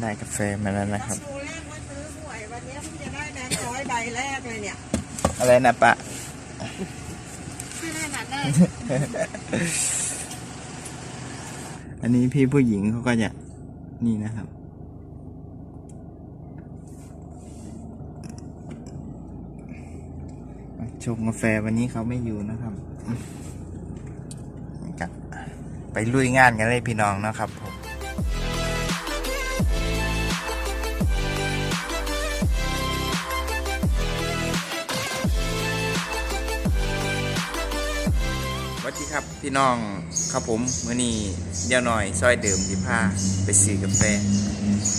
ได้กาแฟมาแล้วนะครับดูแรกว่าซื้อหวยวันนี้เพิ่งจะได้แบงค์ร้อยใบแรกเลยเนี่ยอะไรนะปะไม่ได้หนักได้อันนี้พี่ผู้หญิงเขาก็จะนี่นะครับ ชงกาแฟวันนี้เขาไม่อยู่นะครับกันไปลุยงานกันเลยพี่น้องนะครับผม พี่น้องครับผมมื่อนี้เดี๋ยวหน่อยซอยเดิมที่พาไปซื้อกาแฟ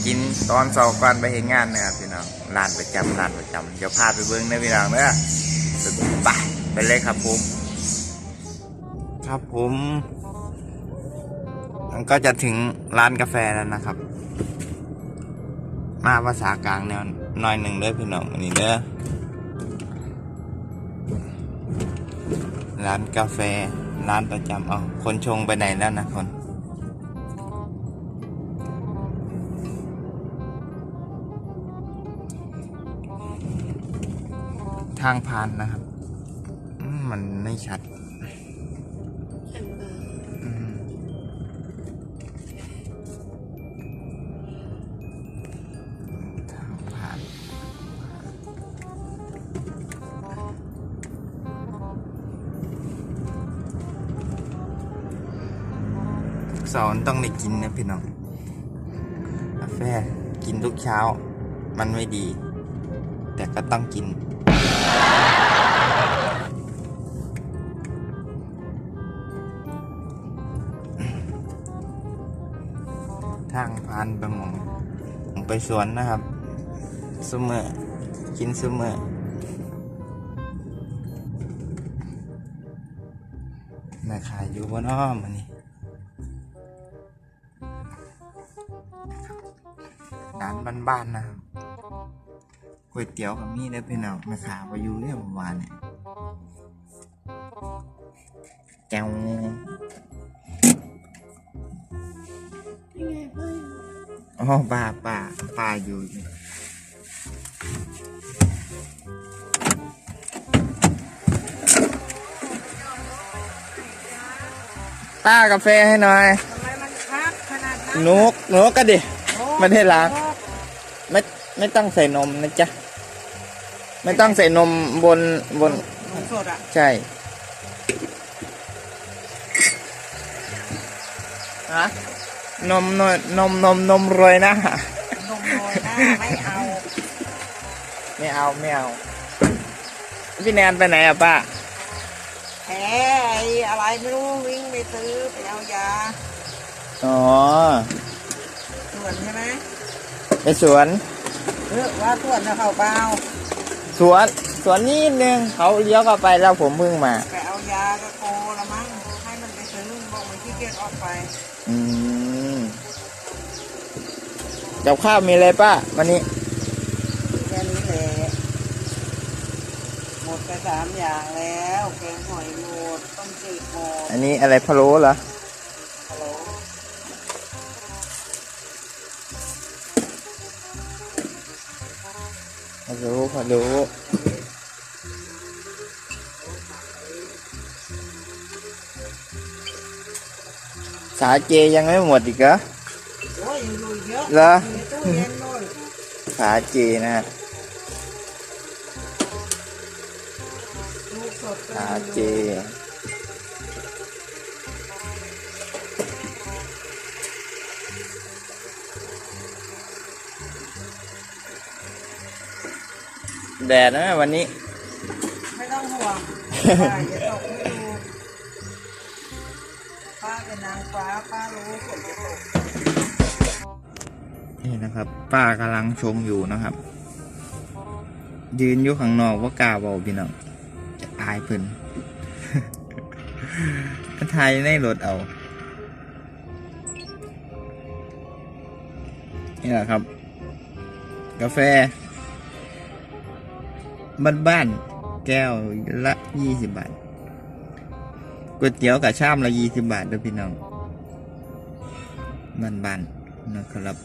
กินตอนเสาร์ก่อนไปเห็นงานนะครับพี่น้องร้านประจำร้านประจำเดี๋ยวพาไปเบิ้งนะพี่น้องเนอะไปไปเลยครับผม ครับผมมันก็จะถึงร้านกาแฟแล้วนะครับ มาภาษากลางแนวหน่อยหนึ่งเด้อพี่น้องอันนี้เด้อร้านกาแฟ ร้านประจำเอาคนชงไปไหนแล้วนะคนทางผ่านนะครับ มันไม่ชัด สาร์ต้องได้กินนะพี่น้องกาแฟกินทุกเช้า มันไม่ดี แต่ก็ต้องกิน ทางผ่านไปหมองไปสวนนะครับซุเมอร์กินซุเมอร์แม่ขายอยู่บนอ้อมอันนี้ ร้านบ้านๆนะครับก๋วยเตี๋ยวกับมีได้พี่น้องแม่ค้าไปอยู่เรื่องวานเนี่ยแก้วอ๋อป่าป่าป่าอยู่อยู่ป้ากาแฟให้หน่อย ทำไมมันคักข นาดนั้นหนุกหนุกก็ดิโอ้ไม่ได้ล้างไม่ไม่ต้องใส่นมนะจ๊ะ ไม่ต้องใส่นมบนบนนมสดอะ ใช่ฮะนมนมนมนมนมโรยหนะนมโรยหน้าไม่เอา ไม่เอาไม่เอา พี่แนนไปไหนอะป้าแผลไอ้อะไรไม่รู้วิ่งไปซื้อไปเอายา อ๋อส่วนใช่ไหมไปสวนเออว่าส่วนนะเขาเปล่าสวนสวนนิดนึงเขาเลี้ยวเข้าไปแล้วผมเพิ่งมา ไปเอายาก็โกละมั้งให้มันไปซื้อบอกมันขี้เกียจออกไปอืมกับข้าวมีอะไรป้าวันนี้แค่นี้แหละหมดไปสามอย่างแล้วแกงหอยหมดต้มจืดหมดอันนี้อะไรพะโล้เหรอ พะโล้พะโล้สาเจยังไม่หมดอีกเหรอโอ้ยยังอยู่เหรอสาเจนะสาเจ แดดนะวันนี้ ไม่ต้องห่วงป้าอย่าตกให้ดูป้าเป็นนางฟ้าป้ารู้ฝนจะตกนี่นะครับ ป้ากำลังชงอยู่นะครับ ยืนอยู่ข้างนอกว่ากล้าเบาพี่น้องจะอายเพิ่นก็ทายในรถเอา นี่แหละครับ กาแฟ บ้านบ้านแก้วละยี่สิบบาทก๋วยเตี๋ยวกับชามละยี่สิบบาทด้วยพี่น้องบ้านบ้านนะครับ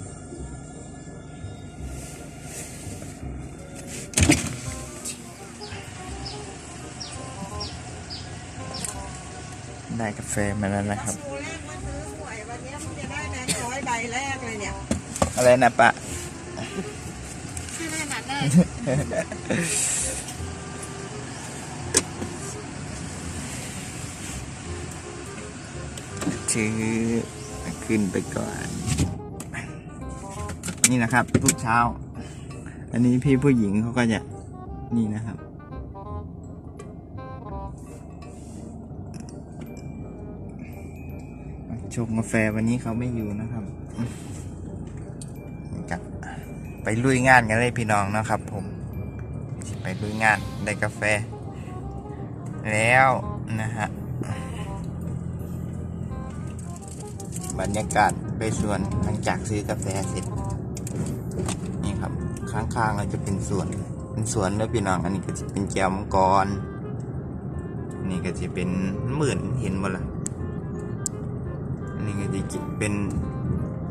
ได้กาแฟมาแล้วนะครับ อะไรนะปะ ชื่อขึ้นไปก่อน นี่นะครับทุกเช้า อันนี้พี่ผู้หญิงเขาก็จะนี่นะครับ ชงกาแฟวันนี้เขาไม่อยู่นะครับกะไปลุยงานกันเลยพี่น้องนะครับ ผม ไปลุยงานได้กาแฟ แล้วนะฮะ บรรยากาศไปสวนหลังจากซื้อกาแฟเสร็จ นี่ครับ ข้างๆเราจะเป็นสวน เป็นสวนแล้วพี่น้อง อันนี้ก็จะเป็นแก้วมังกรนนี้ก็จะเป็นหมื่นเห็นหมดละอันนี้ก็จะเป็น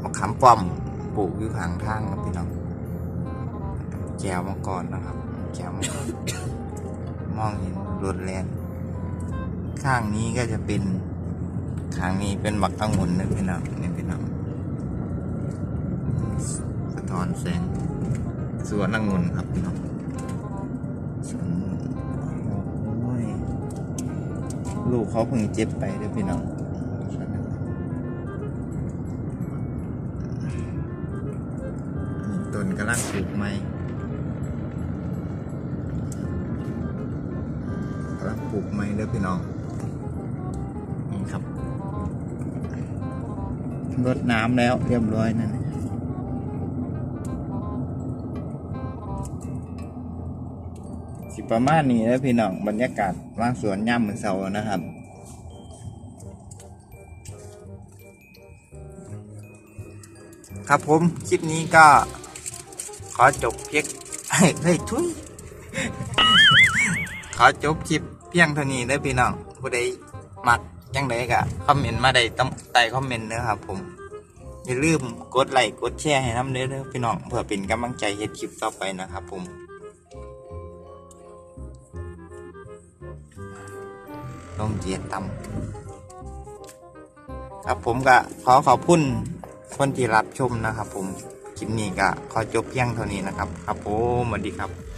มะขามป้อมปลูกอยู่ข้างทางครับพี่น้องแก้วมังกรนะครับแก้วมังกรมองเห็นรถแลนข้างนี้ก็จะเป็น ทางนี้เป็นบักองุ่นนะพี่น้องนี่พี่น้องสะท้อนแสงสวนองุ่นครับพี่น้องสวนโอ้ยลูกเขาเพิ่งเจ็บไปด้อพี่น้องต้นกำลังปลูกใหม่กำลังปลูกใหม่เด้อพี่น้อง รดน้ำแล้วเรียบร้อยนั่นสิประมาณนี้แล้วพี่น้องบรรยากาศว่างสวนย่ำเหมือนเสานะครับครับผม คลิปนี้ก็ขอจบเพียงเฮ้ยเฮ้ยทุยขอจบคลิปเพียงเท่านี้เด้อพี่น้องผู้ใดมัก จังไดก็คอมเมนต์มาได้ต้งใต้คอมเมนต์เด้อครับผมอย่าลืมกดไลค์กดแชร์ให้น้ำเด้อดพี่น้องเพื่อเป็นกำลังใจเฮ็ดคลิปต่อไปนะครับผมลงเจียดตำครับผมก็ขอขอบคุณคนที่รับชมนะครับผมคลิปนี้ก็ขอจบเพียงเท่านี้นะครับ ครับผมสวัสดีครับ